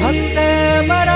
फक्त मराठी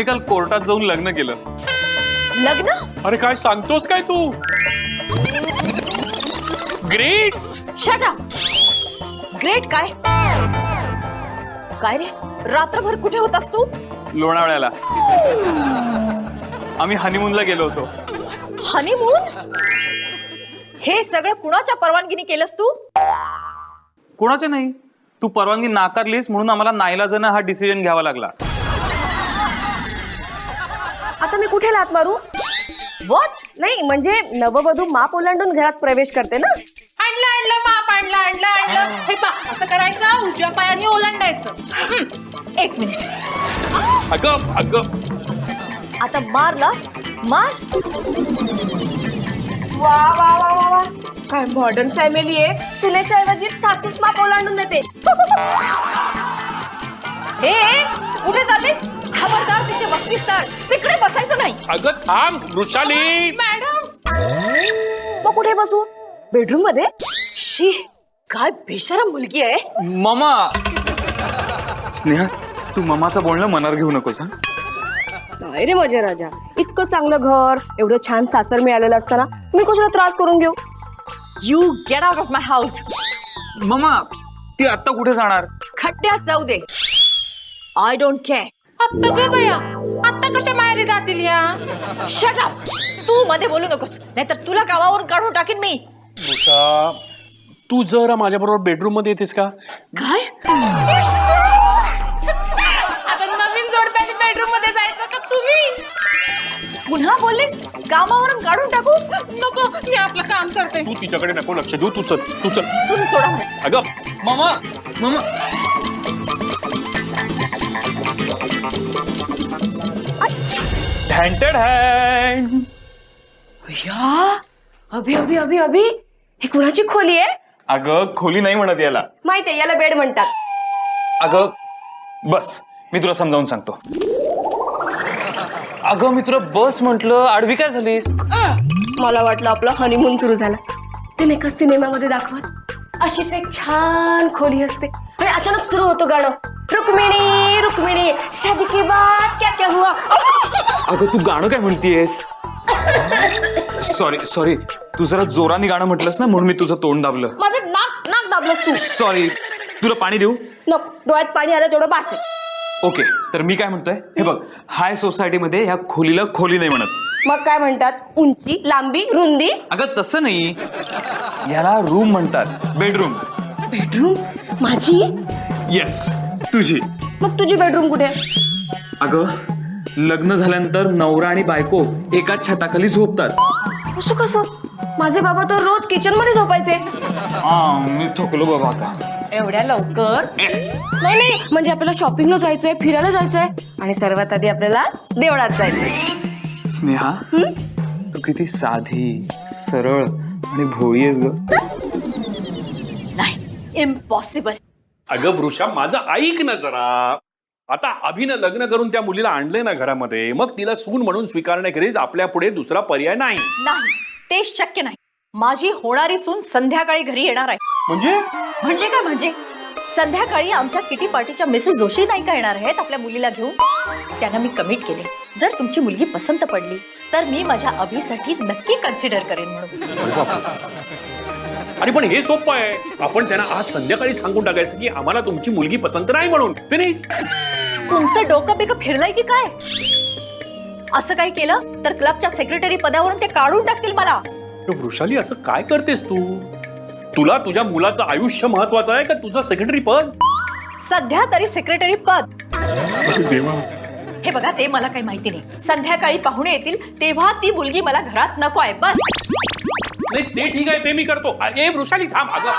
आम्ही काल कोर्टात जाऊन लग्न केलं. लग्न? अरे काय सांगतोस काय तू? ग्रेट! शट ग्रेट काय? काय रे? रात्रभर कुठे होतास तू? लोणावळ्याला. आम्ही हनीमूनला गेलो होतो. हनीमून हे सगळं कुणाच्या परवानगीने केलंस तू? कोणाचं नाही? तू परवानगी नाकारलीस म्हणून आम्हाला नाईलाजानं हा डिसिजन घ्यावा लागला. आता मी कुठे लात मारू? वॉट नाही म्हणजे नववधू माप ओलांडून घरात प्रवेश करते ना? आणलं आणलं माप आणलं आणलं आणलं. हे पा असं करायचं उजव्या पायाने ओलांडायचं. हं. एक मिनिट. अगं अगं. आता मारला मार. वा वा वा वा वा. काय मॉडर्न फॅमिली आहे? सुनेच्या ऐवजी सासूस माप ओलांडून देते. ए ए, कुठे चाललीस? खबरदार तिथे बसलीस तर तिकडे बसायचं नाही. अगं थांब वृषाली. मॅडम. मग कुठे बसू? बेडरूममध्ये शी काय बेशरम मुलगी आहे. मामा. स्नेहा तू ममाचं बोलणं मनावर घेऊ नकोस हा? काय रे माझे राजा. इतकं चांगलं घर एवढं छान सासर मिळालेलं असताना मी कशाला त्रास करून घेऊ? You get out of my house मामा ती आत्ता कुठे जाणार? खड्ड्यात जाऊ दे. आय डोंट केअर आत्ता ग बया. आत्ता कशा माहेरी जातील या? शट अप तू मध्ये बोलू नकोस. नाहीतर तुला गावावरून काढून टाकीन मी. उषा तू जरा माझ्याबरोबर बेडरूममध्ये येतेस का? काय? आता नवीन जोडप्याने बेडरूममध्ये जायचं का तुम्ही? पुन्हा बोललीस? कामावरून काढून टाकू? नको मी आपलं काम करते. तू तिच्याकडे नको लक्ष देऊ तू चल तू चल. तुम्ही सोडा मला. अगं. मामा मामा. हँटेड हँड या अभि अभि अभि अभि ही कुणाची खोली आहे? अगं खोली नाही म्हणत याला. माहितीये याला बेड म्हणतात. अगं बस मी तुला समजावून सांगतो. अगं मी तुला बस म्हंटल आडवी काय झालीस? मला वाटलं आपला हनीमून सुरू झाला. ते नाही का सिनेमामध्ये दाखवत अशीच एक छान खोली असते. आणि अचानक सुरू होतं गाणं. रुक्मिणी रुक्मिणी शादी के बाद क्या क्या हुआ? अगं तू गाणं काय म्हणतीयस? सॉरी सॉरी तू जरा जोराने गाणं म्हटलंस ना म्हणून मी तुझं तोंड दाबलं. माझं नाक नाक दाबलंस तू. सॉरी तुला पाणी देऊ? नको डोळ्यात पाणी आलं तेवढं बास आहे. ओके तर मी काय म्हणतोय? हे बघ हाय सोसायटीमध्ये ह्या खोलीला खोली नाही म्हणत. मग काय म्हणतात? उंची लांबी रुंदी? अगं तसं नाही. याला रूम म्हणतात. बेडरूम बेडरूम माझी? येस तुझी. मग तुझी बेडरूम कुठे? अगं लग्न झाल्यानंतर नवरा आणि बायको एकाच छताखाली झोपतात. असं कसं? माझे बाबा तर रोज किचनमध्ये झोपायचे. हा मी थकलो बाबा आता. एवढ्या लवकर? नाही नाही म्हणजे आपल्याला शॉपिंगला जायचंय फिरायला जायचंय आणि सर्वात आधी आपल्याला देवळात जायचंय. स्नेहा तू किती साधी सरळ आणि भोळी आहेस ग. नाही इम्पॉसिबल अगं वृषा माझं ऐक ना जरा. आता अभिनं लग्न करून त्या मुलीला आणलंय ना घरामध्ये मग तिला सून म्हणून स्वीकारण्याखेरीज आपल्या पुढे दुसरा पर्याय नाही. नाही ते शक्य नाही. माझी होणारी सून संध्याकाळी घरी येणार आहे. म्हणजे? म्हणजे काय म्हणजे? संध्याकाळी आमच्या किटी पार्टीच्या मिसेस जोशी नाही का येणार आहेत आपल्या मुलीला घेऊन. त्यांना मी कमिट केले. जर तुमची मुलगी पसंत पडली तर मी माझ्या अभिसाठी नक्की कन्सिडर करेन म्हणून. आणि पण हे सोपं आहे. आपण त्यांना आज संध्याकाळी सांगून टाकायचं की आम्हाला तुमची मुलगी पसंत नाही म्हणून. फिनिश तुमचं डोकं बिकं फिरलंय की काय? असं काही केलं तर क्लबच्या सेक्रेटरी पदावरून ते काढून टाकतील मला. वृषाली असं काय करतेस तू? तुला तुझ्या मुलाचं आयुष्य महत्वाचं आहे का तुझं सेक्रेटरी पद? सध्या तरी सेक्रेटरी पद. देवा. हे बघा ते मला काही माहिती नाही. संध्याकाळी पाहुणे येतील तेव्हा ती मुलगी मला घरात नको आहे. बस. नाही ते ठीक आहे ते मी करतो. ए वृषाली थांब अगं.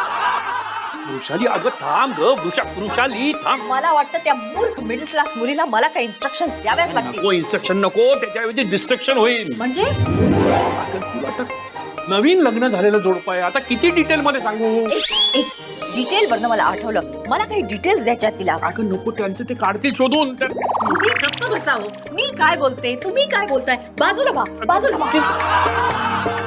वृषाली अगं थांब ग वृषा वृषाली थांब. मला वाटतं त्या मूर्ख मिडल क्लास मुलीला मला काही इन्स्ट्रक्शन द्याव्याच लागतील. नको इन्स्ट्रक्शन नको. त्याच्याऐवजी डिस्ट्रक्शन होईल. म्हणजे? अगं, तुला आता नवीन लग्न झालेलं जोडपं आहे आता किती डिटेल मध्ये सांगू? एक एक डिटेल वरनं मला आठवलं. मला काही डिटेल्स द्यायच्या तिला. अगं नको त्यांचं ते काढतील शोधून. त्या- तुम्ही गप्प बसावं. मी काय बोलते? तुम्ही काय बोलताय? बाजूला बा बाजूला बा.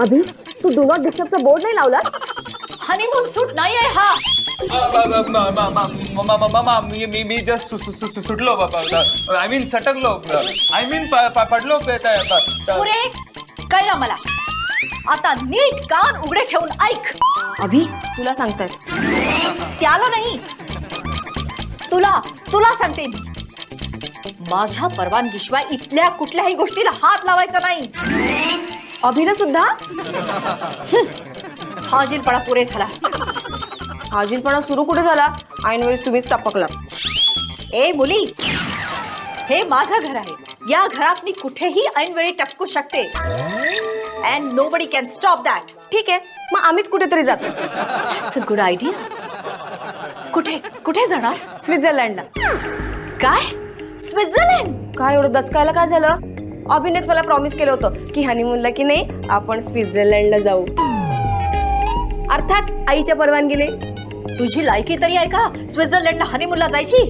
अभि तू डू नॉट डिस्टर्बचा बोर्ड नाही लावला हनीमून सूट नाही आहे हा मामा मी मी मी जस्ट सुटलो आय मीन सटकलो आय मीन पडलो पुरे कळलं मला आता नीट कान उघडे ठेवून ऐक अभि तुला सांगतायत त्याला नाही तुला तुला सांगते मी माझ्या परवानगीशिवाय इथल्या कुठल्याही गोष्टीला हात लावायचा नाही अभिला सुद्धा? फाजीलपणा पुरे झाला. हाजीलपणा सुरू कुठे झाला? ऐनवेळेस तुम्हीच टपकला. ए मुली! हे माझं घर आहे. या घरात मी कुठेही ऐनवेळी टपकू शकते. And nobody can stop that ठीक आहे. मग आम्हीच कुठेतरी जातो. दॅट्स अ गुड आयडिया कुठे? कुठे जाणार? स्वित्झर्लंडला. काय? स्वित्झर्लंड? काय एवढं दचकायला काय झालं? अभिनेत मला प्रॉमिस केलं होतं की हनीमूनला की नाही आपण स्वित्झर्लंडला जाऊ. अर्थात आईच्या परवानगीने. तुझी लायकी तरी आहे का स्वित्झर्लंडला हनीमूनला जायची?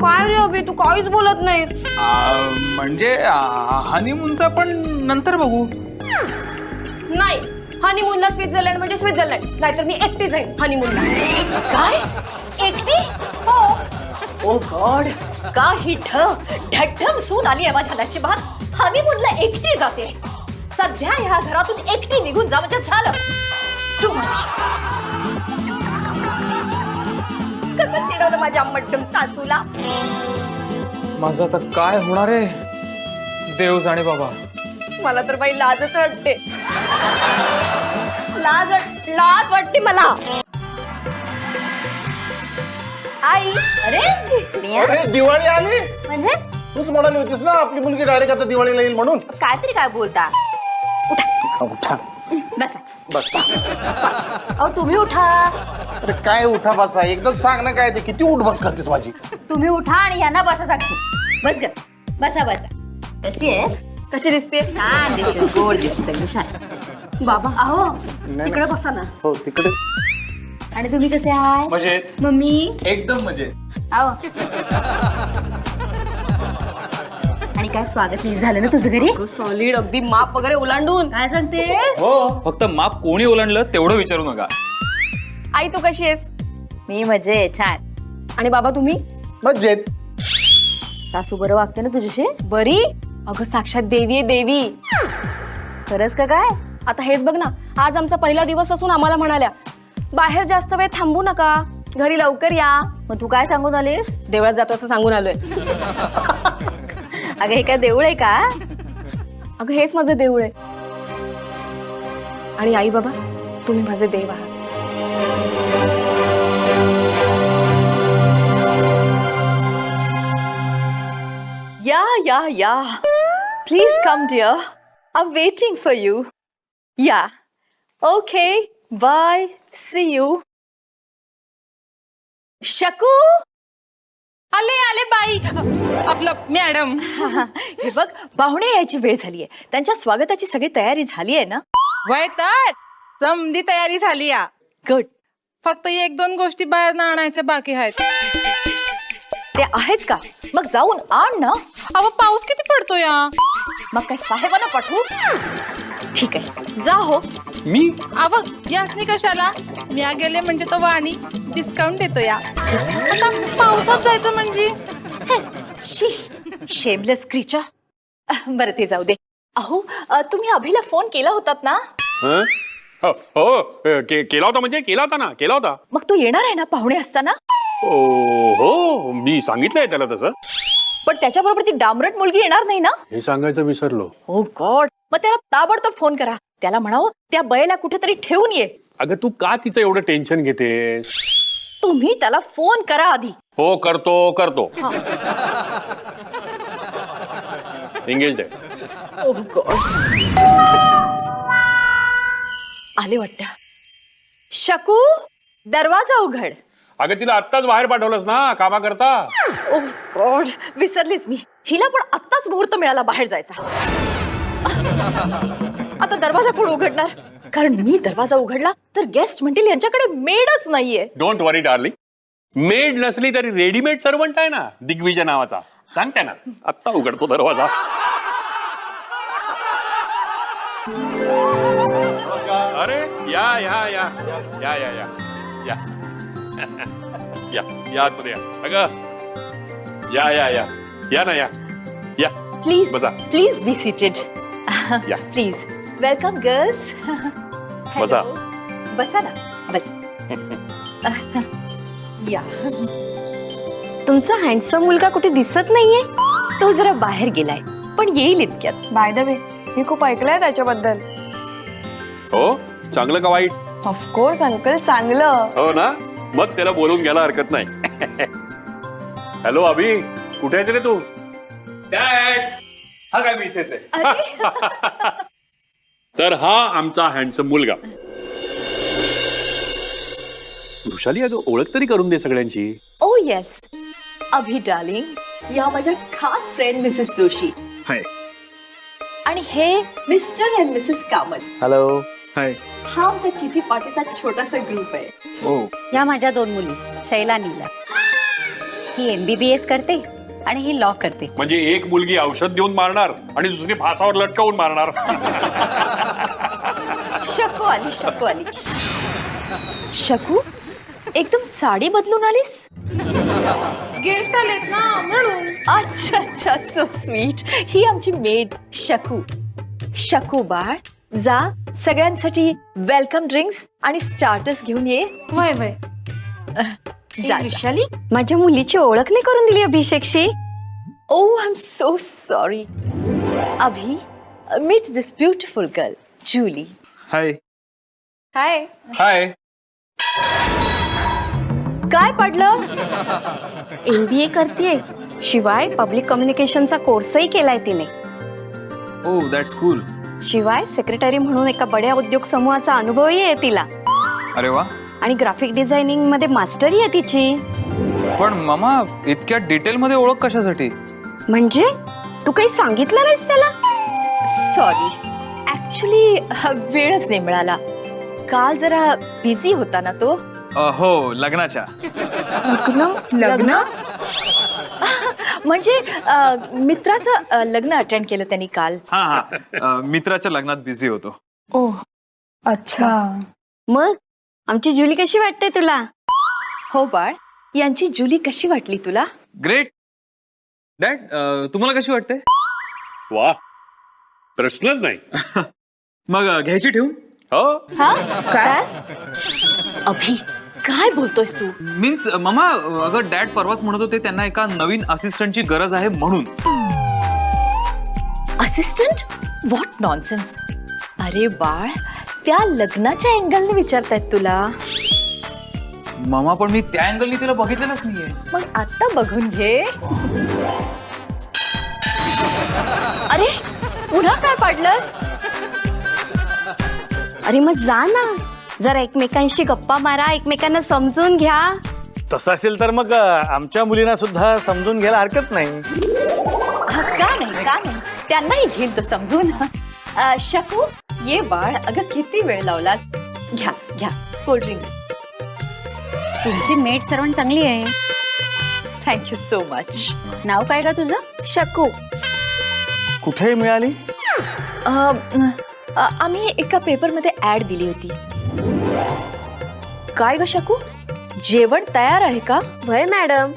काय रे अभि तू काहीच बोलत नाही म्हणजे हनीमूनचा पण नंतर बघू. नाही हनीमूनला स्वित्झर्लंड म्हणजे स्वित्झर्लंड नाहीतर मी एकटी जाईन हनीमूनला काय? एकटी? हो. ओ गॉड का ही ठ ढड्ढम सून आली आहे माझ्या नशिबात? हनीमूनला एकटी जाते. सध्या ह्या घरातून एकटी निघून जा म्हणजे झालं. टू मच कसं चिडवलं माझ्या मड्डम सासूला? माझं आता काय होणार आहे? देव जाणे बाबा. मला तर बाई लाजच वाटते. लाज वाट- लाज वाटते मला. आई अरे अरे दिवाळी आली? म्हणजे? तूच म्हणाली होतीस ना आपली मुलगी डायरेक्ट आता दिवाळीला येईल म्हणून. काहीतरी काय बोलता. उठा. बसा. बसा. अहो तुम्ही उठा. अरे काय उठा बसा. एकदम सांग ना काय ते. किती उठ बस करतेस माझी? तुम्ही उठा आणि यांना बसा सांगते. बस ग. बसा बसा. कशी आहेस? कशी दिसते? छान दिसते. गोड दिसते. छान बाबा. अहो तिकडे बसा ना. हो तिकडे. आणि तुम्ही कसे आहात? मजेत. मम्मी? एकदम मजेत. आणि काय स्वागत नाही झालं ना तुझं घरी? सॉलिड अगदी माप वगैरे ओलांडून. काय सांगतेस? हो. फक्त माप कोणी ओलांडलं तेवढं विचारू नका. आई तू कशी आहेस? मी मजे छान. आणि बाबा तुम्ही? मज्जेत सासू बरं वागते ना तुझ्याशी? बरी? अगं साक्षात देवी आहे देवी. खरंच का काय? आता हेच बघ ना आज आमचा पहिला दिवस असून आम्हाला म्हणाल्या बाहेर जास्त वेळ थांबू नका. घरी लवकर या. मग तू काय सांगून आलीस? देवळात जातो असं सांगून आलोय. अगं हे काय देऊळ आहे का? अगं हेच माझं देऊळ आहे. आणि आई बाबा तुम्ही माझे देव आहात. या या या. Please come dear I am waiting for you या ओके बाय सी यू शकू? आले आले बाई. आपलं मॅडम. हे बघ पाहुणे यायची वेळ झालीये. त्यांच्या स्वागताची सगळी तयारी झाली आहे ना? वय तर. समधी तयारी झाली या. गुड फक्त एक दोन गोष्टी बाहेर आणायच्या बाकी आहेत. ते आहेच का? मग जाऊन आण ना. अहो पाऊस किती पडतो या मग काय साहेबांना पाठवू? ठीक आहे. जा हो. मी? अव यासनी कशाला? मी गेले म्हणजे तो वाणी. डिस्काउंट देतो या. आता पावसात जायचं म्हणजे? शी शेमलेस क्रीचा बरं ते जाऊ दे. अहो अ, तुम्ही अभिला फोन केला होतात ना? हं? हो हो, के- केला होता म्हणजे? केला होता ना केला होता. मग तो येणार आहे ना पाहुणे असताना? ओ हो मी सांगितलंय त्याला तसं. पण त्याच्याबरोबर ती डांबरट मुलगी येणार नाही ना? हे सांगायचं विसरलो. हो गॉड मग त्याला ताबडतोब फोन करा. त्याला म्हणावं त्या बैला कुठेतरी ठेवून ये. अगं तू का तिचं एवढं टेन्शन घेतेस? तुम्ही त्याला फोन करा आधी. हो करतो करतो. एंगेज आहे. Oh God. आले वाटत. शकू दरवाजा उघड. अगं तिला आत्ताच बाहेर पाठवलंस ना कामा करता. ओ गॉड विसरलीच मी. हिला पण आत्ताच मुहूर्त मिळाला बाहेर जायचा. आता दरवाजा कोण उघडणार? कारण मी दरवाजा उघडला तर गेस्ट म्हणतील यांच्याकडे मेडच नाहीये. डोंट वरी डार्लिंग मेड नसली तरी रेडीमेड सर्वंट आहे ना दिग्विजय नावाचा. सांगते ना आत्ता उघडतो दरवाजा. अरे या या या. या या या. या. या या आतमध्ये या. अगं. या या या. या ना या. या. प्लीज बसा. प्लीज बी सीटेड या. प्लीज वेलकम गर्ल्स बसा. बसा ना बस या तुमचा हँडसम मुलगा कुठे दिसत नाहीये? तो जरा बाहेर गेलाय. पण येईल इतक्यात. बाय द वे मी खूप ऐकलंय त्याच्याबद्दल. हो? चांगलं का वाईट? ऑफकोर्स अंकल चांगलं. हो ना? मग त्याला बोलून घ्यायला हरकत नाही. हॅलो अभि. कुठे आहेस रे तू? डॅड हा काय मी इथेच आहे. तर हा आमचा हँडसम मुलगा. वृषाली अगं ओळख तरी करून दे सगळ्यांची. ओ येस अभि डार्लिंग या माझ्या खास फ्रेंड मिसेस जोशी. हाय आणि हे Mr and Mrs Kamath. Hello hi हा आमचा किटी पार्टीचा छोटासा ग्रुप आहे. ओ या माझ्या दोन मुली शैला नीला. ही एमबीबीएस करते. आणि ही लॉ करते. म्हणजे एक मुलगी औषध देऊन मारणार आणि दुसरी फासावर लटकवून मारणार. शकू आली शकू आली. शकू? एकदम साडी बदलून आलीस? गेस्ट आलेत ना म्हणून. अच्छा अच्छा सो स्वीट ही आमची मेड शकू. शकू बाळ जा सगळ्यांसाठी वेलकम ड्रिंक्स आणि स्टार्टर्स घेऊन ये. वय वय. जा, जा. विशाली माझ्या मुलीची ओळख नाही करून दिली अभिषेकशी? ओ I am so sorry Abhi meet this beautiful girl Julie hi hi hi काय पडलं? एम बी ए करते शिवाय पब्लिक कम्युनिकेशनचा कोर्सही केलाय तिने. ओ दॅट्स कूल शिवाय सेक्रेटरी म्हणून एका बड्या उद्योग समूहाचा अनुभवही आहे तिला. अरे वा. आणि ग्राफिक डिझायनिंगमध्ये मास्टरी आहे तिची. पण मामा इतक्या डिटेल मध्ये ओळख कशासाठी? म्हणजे? तू काही सांगितलं नाहीस त्याला? सॉरी ऍक्च्युली वेळच नाही मिळाला. काल जरा बिझी होता ना तो? हो लग्नाच्या. लग्न? म्हणजे अ, मित्राचं लग्न अटेंड केलं त्यांनी काल. हा हा. मित्राच्या लग्नात बिझी होतो. ओ अच्छा. मग? आमची जुली कशी वाटते तुला? हो बाळ यांची जुली कशी वाटली तुला? ग्रेट. डॅड तुम्हाला कशी वाटते? वा प्रश्नच नाही. मग अ, घ्यायची ठेवून हो. काय? अभि काय बोलतोयस तू? मीन्स मामा अगं डॅड परवाच म्हणत होते त्यांना एका नवीन असिस्टंटची गरज आहे म्हणून. असिस्टंट व्हॉट नॉनसेन्स अरे बाळ त्या लग्नाच्या अँगलने विचारतायत तुला. मामा पण मी त्या अँगलनी तिला बघितलेलंच नाहीये. मग आता बघून घे. अरे पुन्हा काय पाडलंस? अरे मग जा ना. जरा एकमेकांशी गप्पा मारा एकमेकांना समजून घ्या. तसं असेल तर मग अं, आमच्या मुलींना सुद्धा समजून घ्यायला हरकत नाही. हा, का नाही का नाही. त्यांनाही घेईल तो समजून. अ, शकू? ये बाळ अगं किती वेळ लावलास घ्या घ्या कोल्ड्रिंक तुमची मेड सर्वंट चांगली आहे. थँक्यू सो मच नाव काय का तुझं? शकू. कुठे मिळाली? आम्ही एका पेपरमध्ये ऍड दिली होती. काय ग शकू? जेवण तयार आहे का? वय मॅडम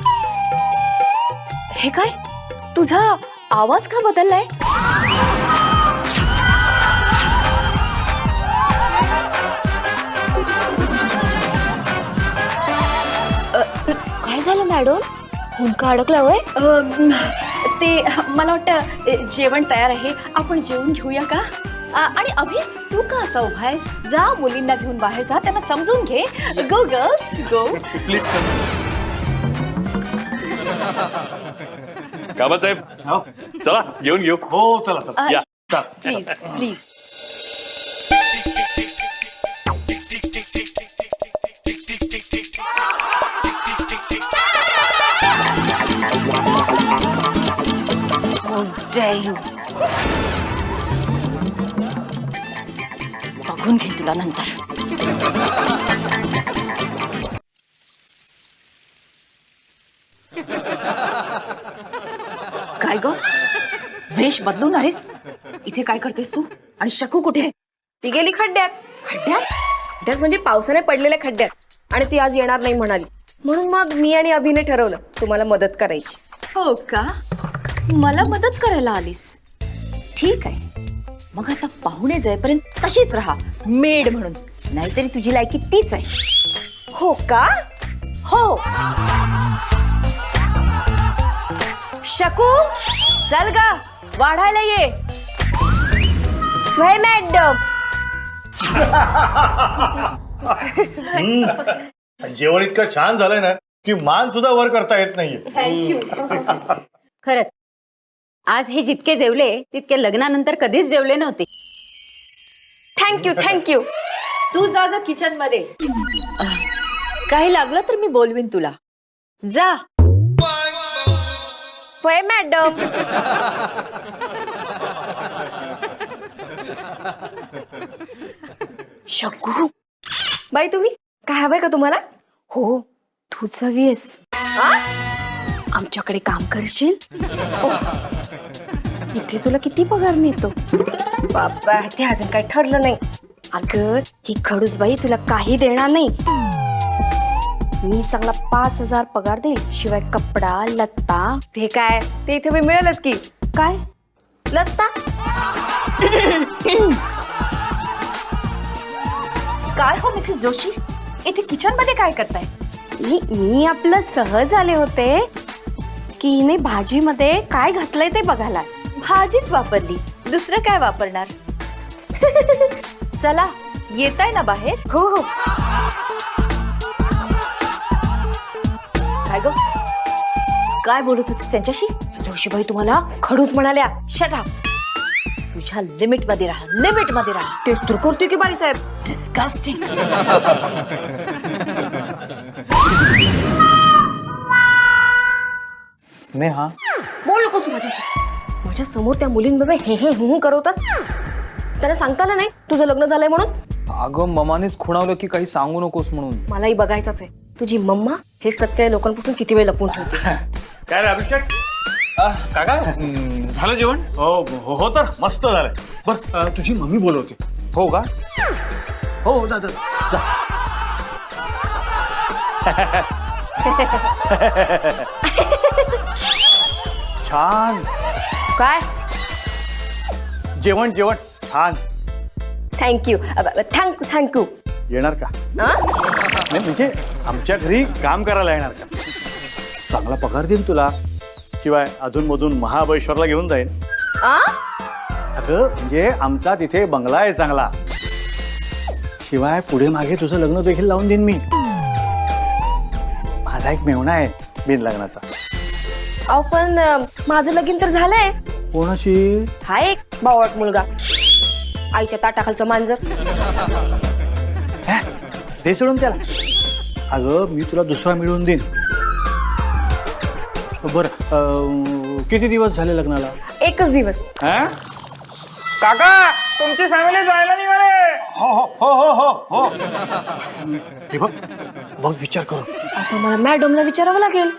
हे काय? तुझा आवाज का बदललाय? मॅडम? हुंका अडकला अम, ते मला वाटतं जेवण तयार आहे. आपण जेवून घेऊया का? आणि अभि तू का असा उभा आहेस? जा मुलींना घेऊन बाहेर जा त्यांना समजून घे. गो गर्ल्स गो प्लीज कामासाहेब हो. चला येऊन घेऊ. हो चला चला. या. चला. प्लीज प्लीज बघून घेईन तुला नंतर काय ग वेश बदलून आलीस इथे काय करतेस तू आणि शकू कुठे आहे? ती गेली खड्ड्यात खड्ड्यात खड्ड्यात म्हणजे पावसाने पडलेल्या खड्ड्यात आणि ती आज येणार नाही म्हणाली म्हणून मग मी आणि अभिने ठरवलं तुम्हाला मदत करायची हो का मला मदत करायला आलीस. ठीक आहे. मग आता पाहुणे जाईपर्यंत तशीच राहा. मेड म्हणून. नाहीतरी तुझी लायकी तीच आहे. हो का? हो. शकू? चल गा. वाढायला ये. वय मॅडम? जेवण इतकं छान झालंय ना की मान सुद्धा वर करता येत नाहीये. खरंच. आज हे जितके जेवले तितके लग्नानंतर कधीच जेवले नव्हते. थँक्यू थँक्यू तू जा ग किचनमध्ये काही लागलं तर मी बोलवीन तुला. जा. वय मॅडम. शकू बाई तुम्ही? काय हवंय का तुम्हाला? हो तूच हवी आहेस आमच्याकडे काम करशील? ओ, इथे तुला किती पगार मिळतो? बाबा ते अजून काही ठरलं नाही. अगं ही खडूसबाई तुला काही देणार नाही. मी चांगला पाच हजार पगार देईल शिवाय कपडा लत्ता. ते काय? ते इथे मी मिळेलच की. काय? लत्ता? काय हो मिसेस जोशी? इथे किचनमध्ये काय करताय? मी मी आपलं सहज आले होते. की हिने भाजीमध्ये काय घातलंय ते बघायला. भाजीच वापरली. दुसरं काय वापरणार? चला येत आहे ना बाहेर? हो हो. काय ग? काय बोलत होतीस त्यांच्याशी? जोशीबाई तुम्हाला खडूच म्हणाल्या. शटा तुझ्या लिमिटमध्ये राहा लिमिटमध्ये राहा. तेच तर करतोय की बाईसाहेब डिस्गस्टिंग स्नेहा बोल नकोस तू माझ्याशी. माझ्यासमोर त्या मुलींबरोबर हे हे हु हु करवतास त्यांना सांगता आलं नाही तुझं लग्न झालंय म्हणून? अगं ममानेच खुणावलं की काही सांगू नकोस म्हणून. मलाही बघायचंच आहे. तुझी मम्मा हे सत्य लोकांपासून किती वेळ लपवून ठेवते. काय रे अभिषेक? काका? हम्म, झालं जेवण? हो हो हो तर मस्त झालंय बर तुझी मम्मी बोलवते. हो का? हो हो जा जा. जा. छान. काय? जेवण जेवण. छान. थँक्यू थँक्यू थँक्यू येणार का? नाही म्हणजे आमच्या घरी काम करायला येणार का? चांगला पगार देईन तुला. शिवाय अधून मधून महाबळेश्वरला घेऊन जाईन. अगं म्हणजे आमचा तिथे बंगला आहे चांगला. शिवाय पुढे मागे तुझं लग्न देखील लावून देईन मी. माझा एक मेवणा आहे बिन लग्नाचा अहो पण अं, माझं लगीन तर झालंय. कोणाची हा एक बावळट मुलगा. आईच्या ताटाखालचं मांजर. ते सोडून त्याला. अगं मी तुला दुसरा मिळवून देईन. बर किती दिवस झाले लग्नाला? एकच दिवस. हा? काका तुमची फॅमिली जायला निघाले. हो हो हो हो हो हो. हे बघ बघ विचार करू आता मला मॅडमला विचारावं लागेल.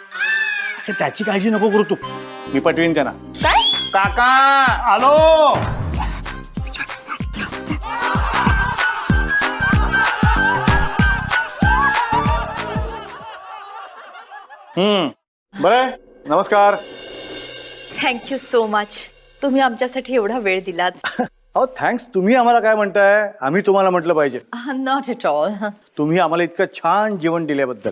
अगं, त्याची काळजी नको करू तू. मी पटवीन त्यांना. काय? काका! आलो हम्म. बरं नमस्कार. थँक्यू सो मच तुम्ही आमच्यासाठी एवढा वेळ दिलात. अहो थँक्स तुम्ही आम्हाला काय म्हणताय? आम्ही तुम्हाला म्हटलं पाहिजे. नॉट एट ऑल तुम्ही आम्हाला इतकं छान जेवण दिल्याबद्दल.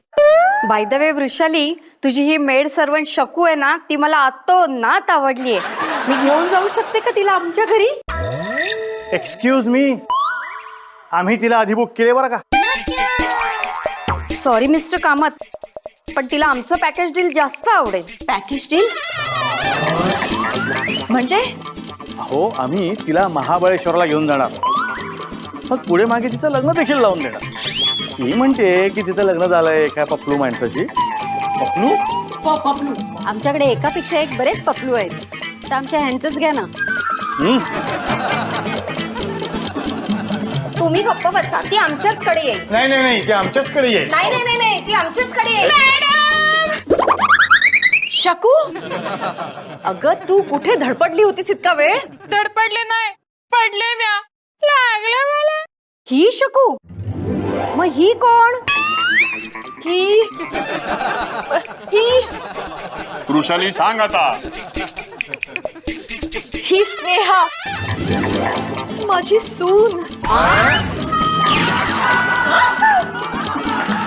बाय द वे वृषाली तुझी ही मेड सर्वंट शकू आहे ना ती मला आत्तो नात आवडलीये मी घेऊन जाऊ शकते का तिला आमच्या घरी? एक्सक्यूज मी आम्ही तिला आधी बुक केले बरं का? सॉरी मिस्टर कामत पण तिला आमचं पॅकेज डील जास्त आवडेल. पॅकेज डील म्हणजे? हो आम्ही तिला महाबळेश्वरला घेऊन जाणार. मग पुढे मागे तिचं लग्न देखील लावून देणार. ती म्हणते की तिचं लग्न झालंय एका पपलू माणसाची. पपलू? आमच्याकडे एकापेक्षा एक बरेच पपलू आहेत. तर आमच्या ह्यांचंच घ्या ना. हम्म, तुम्ही गप्प बसा. ती आमच्याच कडे येईल. नाही नाही नाही ते आमच्याचकडे येईल. नाही नाही नाही नाही ती आमच्याच कडे येईल. शकू? अगं तू कुठे धडपडली होतीस इतका वेळ? धडपडले नाही. पडले म्या. लागलं मला. ही शकू? मग ही कोण? ही? ही? वृषाली सांग आता. ही स्नेहा. माझी सून.